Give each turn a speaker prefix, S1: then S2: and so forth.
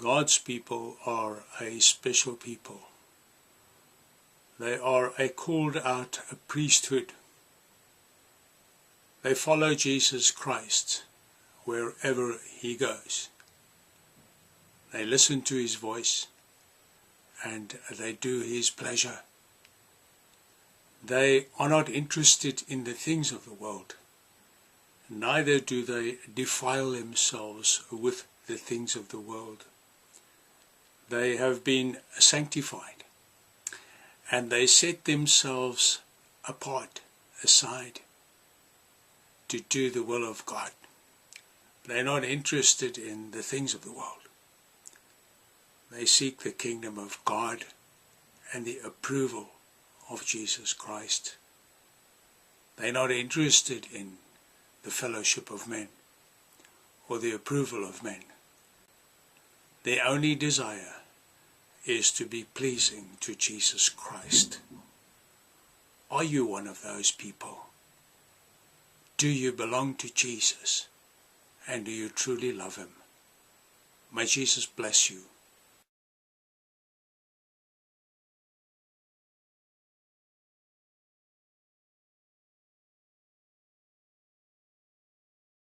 S1: God's people are a special people. They are a called out a priesthood. They follow Jesus Christ wherever he goes. They listen to his voice and they do his pleasure. They are not interested in the things of the world. Neither do they defile themselves with the things of the world. They have been sanctified and they set themselves apart, aside, to do the will of God. They're not interested in the things of the world. They seek the kingdom of God and the approval of Jesus Christ. They're not interested in the fellowship of men or the approval of men. Their only desire is to be pleasing to Jesus Christ. Are you one of those people? Do you belong to Jesus? And do you truly love him? May Jesus bless you.